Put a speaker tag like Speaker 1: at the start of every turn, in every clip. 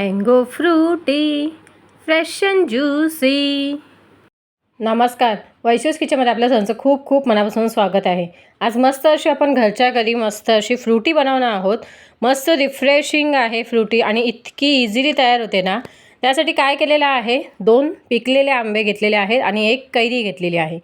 Speaker 1: Mango Frooti fresh and juicy नमस्कार. वैशूस किचनमध्ये आपल्या सणाचं खूप खूप मनापासून स्वागत आहे. आज मस्त अशी आपण घरच्या घरी मस्त अशी फ्रुटी बनवणार आहोत. मस्त रिफ्रेशिंग आहे फ्रुटी आणि इतकी इझिली तयार होते ना. त्यासाठी काय केलेलं आहे? दोन पिकलेले आंबे घेतलेले आहेत आणि एक कैरी घेतलेली आहे.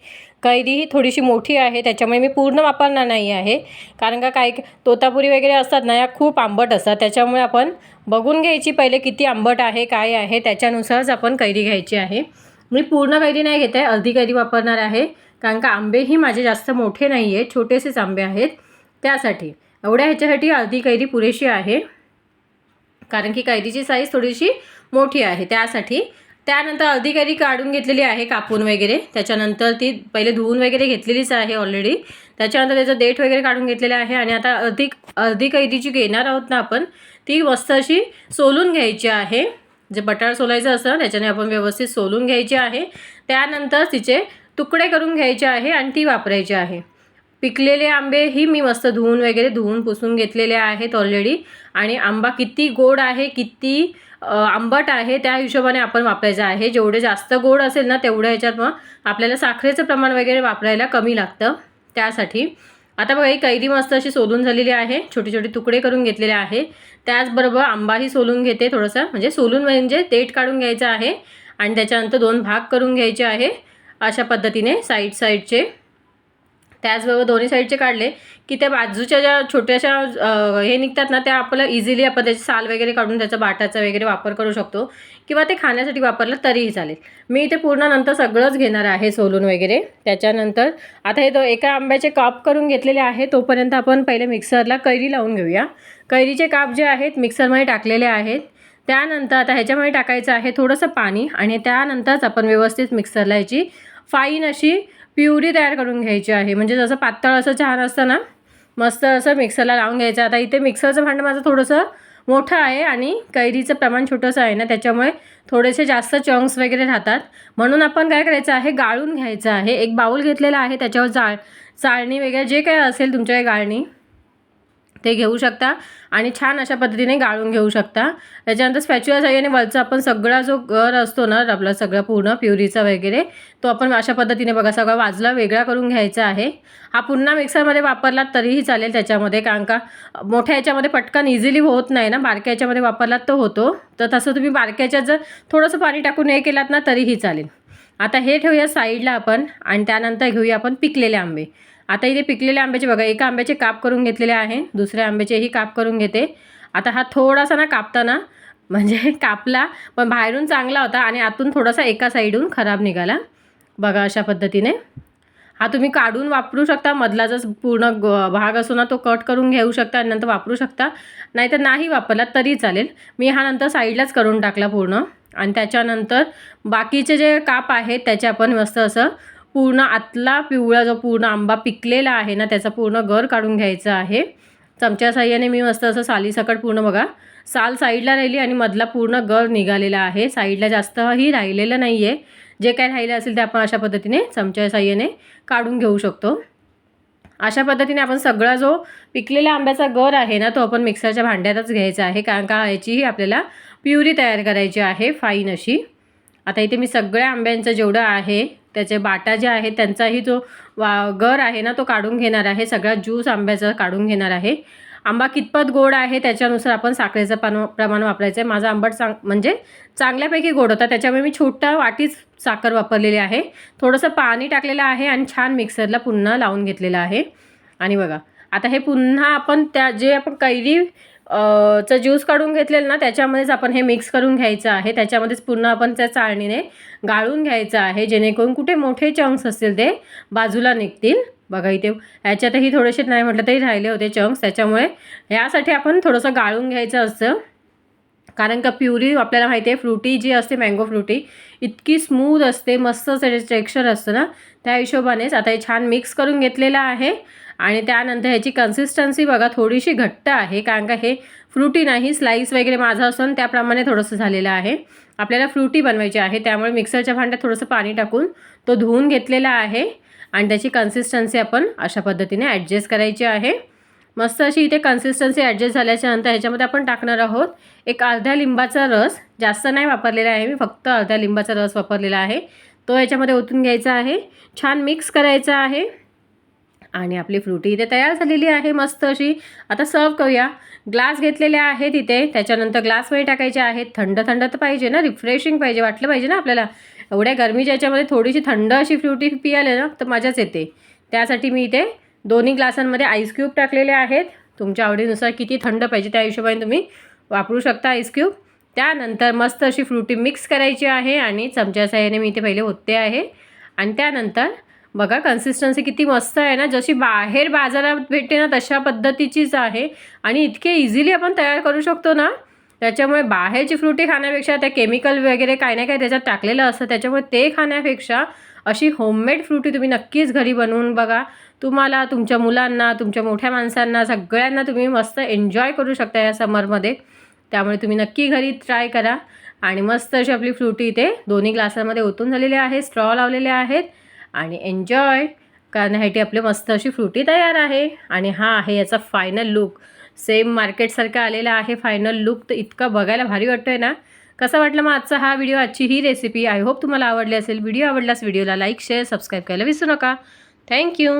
Speaker 1: कैरी ही थोडीशी मोठी आहे त्याच्यामुळे मी पूर्ण वापरणार नाही आहे. कारण का काय तोतापुरी वगैरे असतात ना या खूप आंबट असतात. त्याच्यामुळे आपण बघून घ्यायची पहिले किती आंबट आहे काय आहे त्याच्यानुसारच आपण कैरी घ्यायची आहे. मी पूर्ण कैरी नाही घेत आहे अर्धी कैरी वापरणार आहे. कारण का आंबेही माझे जास्त मोठे नाही आहेत छोटेसेच आंबे आहेत. त्यासाठी एवढ्या ह्याच्यासाठी अर्धी कैरी पुरेशी आहे. कारण की कैरीची साईज थोडीशी मोठी आहे. त्यासाठी त्यानंतर अर्धी कैरी काढून घेतलेली आहे कापून वगैरे. त्याच्यानंतर ती पहिले धुवून वगैरे घेतलेलीच आहे ऑलरेडी त्याच्यानंतर त्याचं देठ वगैरे काढून घेतलेलं आहे आणि आता अर्धी अर्धी कैरी जी घेणार आहोत ना आपण ती मस्त अशी सोलून घ्यायची आहे. जे बटाट सोलायचं असतं त्याच्याने आपण व्यवस्थित सोलून घ्यायची आहे. त्यानंतर तिचे तुकडे करून घ्यायचे आहे आणि ती वापरायची आहे. पिकलेले आंबे ही मी मस्त धुवून वगैरे धुवून पुसून घेतलेले आहेत ऑलरेडी आणि आंबा किती गोड आहे किती आंबट आहे त्या हिशोबाने आपण वापरायचं आहे. जेवढे जास्त गोड असेल ना तेवढ्या ह्याच्यात मग आपल्याला साखरेचं प्रमाण वगैरे वापरायला कमी लागतं. त्यासाठी आता बघा ही कैरी मस्त अशी सोलून झालेली आहे. छोटे छोटे तुकडे करून घेतलेले आहे. त्याचबरोबर आंबाही सोलून घेते थोडंसं. म्हणजे सोलून म्हणजे तेट काढून घ्यायचं आहे आणि त्याच्यानंतर दोन भाग करून घ्यायचे आहे. अशा पद्धतीने साईड साईडचे त्याचबरोबर दोन्ही साईडचे काढले की त्या बाजूच्या ज्या छोट्याशा हे निघतात ना त्या आपल्याला इझिली आपण त्याची साल वगैरे काढून त्याचा बाटाचा वगैरे वापर करू शकतो किंवा ते खाण्यासाठी वापरलं तरीही चालेल. मी इथे पूर्ण नंतर सगळंच घेणार आहे सोलून वगैरे. त्याच्यानंतर आता हे दो एका आंब्याचे काप करून घेतलेले आहे. तोपर्यंत आपण पहिले मिक्सरला कैरी लावून घेऊया. कैरीचे काप जे आहेत मिक्सरमध्ये टाकलेले आहेत. त्यानंतर आता ह्याच्यामध्ये टाकायचं आहे थोडंसं पाणी आणि त्यानंतरच आपण व्यवस्थित मिक्सरला याची फाईन अशी प्युरी तयार करून घ्यायची आहे. म्हणजे जसं पातळ असं छान असतं ना मस्त असं मिक्सरला लावून घ्यायचं. आता इथे मिक्सरचं भांडं माझं थोडंसं मोठं आहे आणि कैरीचं प्रमाण छोटंसं आहे ना त्याच्यामुळे थोडेसे जास्त चंक्स वगैरे राहतात. म्हणून आपण काय करायचं आहे गाळून घ्यायचं आहे. एक बाऊल घेतलेला आहे त्याच्यावर जाळ चाळणी वगैरे जे काय असेल तुमच्याकडे गाळणी ते घेऊ शकता आणि छान अशा पद्धतीने गाळून घेऊ शकता. त्याच्यानंतर स्पॅच्युला साह्याने वरचा आपण सगळा जो गर असतो ना आपला सगळं पूर्ण प्युरीचा वगैरे तो आपण अशा पद्धतीने बघा सगळा वाजला वेगळा करून घ्यायचा आहे. हा पुन्हा मिक्सरमध्ये वापरलात तरीही चालेल त्याच्यामध्ये कारण का मोठ्या याच्यामध्ये पटकन इझिली होत नाही ना बारक्या याच्यामध्ये वापरलात तर होतो. तर तसं तुम्ही बारक्याच्यात जर थोडंसं पाणी टाकून हे केलात ना तरीही चालेल. आता हे ठेवूया साईडला आपण आणि त्यानंतर घेऊया आपण पिकलेले आंबे. आता इथे पिकलेल्या आंब्याचे बघा एका आंब्याचे काप करून घेतलेले आहे दुसऱ्या आंब्याचेही काप करून घेते. आता हा थोडासा ना कापताना म्हणजे कापला पण बाहेरून चांगला होता आणि आतून थोडासा एका साईडहून खराब निघाला. बघा अशा पद्धतीने. हा तुम्ही काढून वापरू शकता मधला जर पूर्ण ग भाग असो ना तो कट करून घेऊ शकता आणि नंतर वापरू शकता. नाहीतर नाही वापरला तरी चालेल. मी हा नंतर साईडलाच करून टाकला पूर्ण. आणि त्याच्यानंतर बाकीचे जे काप आहेत त्याचे आपण मस्त असं पूर्ण आतला पिवळा जो पूर्ण आंबा पिकलेला आहे ना त्याचा पूर्ण गर काढून घ्यायचा आहे. चमच्या साह्याने मी मस्त असं सालीसकट पूर्ण बघा साल साईडला राहिली आणि मधला पूर्ण गर निघालेला आहे. साईडला जास्तही राहिलेलं नाही आहे जे काय राहिलं असेल ते आपण अशा पद्धतीने चमच्या साह्याने काढून घेऊ शकतो. अशा पद्धतीने आपण सगळा जो पिकलेल्या आंब्याचा गर आहे ना तो आपण मिक्सरच्या भांड्यातच घ्यायचा आहे. कारण का ह्याचीही आपल्याला प्युरी तयार करायची आहे फाईन अशी. आता इथे मी सगळ्या आंब्यांचं जेवढं आहे त्याचे बाटा जे आहेत त्यांचाही जो वा गर आहे ना तो काढून घेणार आहे. सगळा ज्यूस आंब्याचा काढून घेणार आहे. आंबा कितपत गोड आहे त्याच्यानुसार आपण साखरेचं पान प्रमाण वापरायचं आहे माझा आंबट चांग म्हणजे चांगल्यापैकी गोड होता. त्याच्यामुळे मी छोटा वाटीच साखर वापरलेली आहे. थोडंसं पाणी टाकलेलं आहे आणि छान मिक्सरला पुन्हा लावून घेतलेलं आहे. आणि बघा आता हे पुन्हा आपण त्या जे आपण कैरी चं ज्यूस काढून घेतलेलं ना त्याच्यामध्येच आपण हे मिक्स करून घ्यायचं आहे. त्याच्यामध्येच पुन्हा आपण त्या चाळणीने गाळून घ्यायचं आहे जेणेकरून कुठे मोठे चंक्स असतील ते बाजूला निघतील. बघा इथे ह्याच्यातही थोडेसे नाही म्हटलं तरी राहिले होते चंक्स त्याच्यामुळे ह्यासाठी आपण थोडंसं गाळून घ्यायचं असतं. कारण का प्युरी आपल्याला माहिती आहे फ्रुटी जी असते मँगो फ्रुटी इतकी स्मूथ असते मस्त त्याचे टेक्स्चर असतं ना त्या हिशोबानेच आता हे छान मिक्स करून घेतलेलं आहे. आणि त्यानंतर ह्याची कन्सिस्टन्सी बघा थोडीशी घट्ट आहे कारण का हे फ्रुटी नाही स्लाईस वगैरे माझा असून त्याप्रमाणे थोडंसं झालेलं आहे. आपल्याला फ्रुटी बनवायची आहे त्यामुळे मिक्सरच्या भांड्यात थोडंसं पाणी टाकून तो धुवून घेतलेला आहे आणि त्याची कन्सिस्टन्सी आपण अशा पद्धतीने ॲडजस्ट करायची आहे. मस्त अशी इथे कन्सिस्टन्सी ॲडजस्ट झाल्याच्यानंतर ह्याच्यामध्ये आपण टाकणार आहोत एक अर्ध्या लिंबाचा रस. जास्त नाही वापरलेला आहे मी फक्त अर्ध्या लिंबाचा रस वापरलेला आहे. तो याच्यामध्ये ओतून घ्यायचा आहे. छान मिक्स करायचा आहे. आणि आपली फ्रुटी इथे तयार झालेली आहे मस्त अशी. आता सर्व करूया. ग्लास घेतलेले आहेत इथे. त्याच्यानंतर ग्लासमध्ये टाकायचे आहेत. थंड थंड तर पाहिजे ना. रिफ्रेशिंग पाहिजे. वाटलं पाहिजे ना आपल्याला? एवढ्या गरमीच्या याच्यामध्ये थोडीशी थंड अशी फ्रुटी पियाले ना तर मजाच येते. त्यासाठी मी इथे दोन्ही ग्लासांमध्ये आईस क्यूब टाकलेले आहेत. तुमच्या आवडीनुसार किती थंड पाहिजे त्या हिशोबाने तुम्ही वापरू शकता आईस क्यूब त्यानंतर मस्त अशी फ्रुटी मिक्स करायची आहे आणि चमच्या साह्याने मी इथे पहिले होते आहे. आणि त्यानंतर बघा कन्सिस्टन्सी किती मस्त आहे ना? जशी बाहेर बाजारात भेटते ना तशा पद्धतीचीच आहे. आणि इतके इझिली आपण तयार करू शकतो ना? त्याच्यामुळे बाहेरची फ्रुटी खाण्यापेक्षा त्या केमिकल वगैरे काही ना काही त्याच्यात टाकलेलं असतं. त्याच्यामुळे ते खाण्यापेक्षा अशी होममेड फ्रुटी तुम्ही नक्कीच घरी बनवून बघा. तुम्हाला तुमच्या मुलांना तुमच्या मोठ्या माणसांना सगळ्यांना तुम्ही मस्त एन्जॉय करू शकता या समरमध्ये त्यामुळे तुम्ही नक्की घरी ट्राय करा. आणि मस्त अशी आपली फ्रुटी इथे दोन्ही ग्लासामध्ये ओतून झालेली आहे स्ट्रॉ लावलेले आहेत. आणि एन्जॉय करण्यासाठी आपली मस्त अशी फ्रुटी तयार आहे. आणि हा आहे याचा फायनल लुक सेम मार्केटसारखा आलेला आहे. फायनल लुक तर इतका बघायला भारी वाटतो आहे ना. कसा वाटला मग आजचा हा व्हिडिओ आजची ही रेसिपी आय होप तुम्हाला आवडली असेल. व्हिडिओ आवडल्यास व्हिडिओला लाईक शेअर सबस्क्राईब करायला विसरू नका. थँक्यू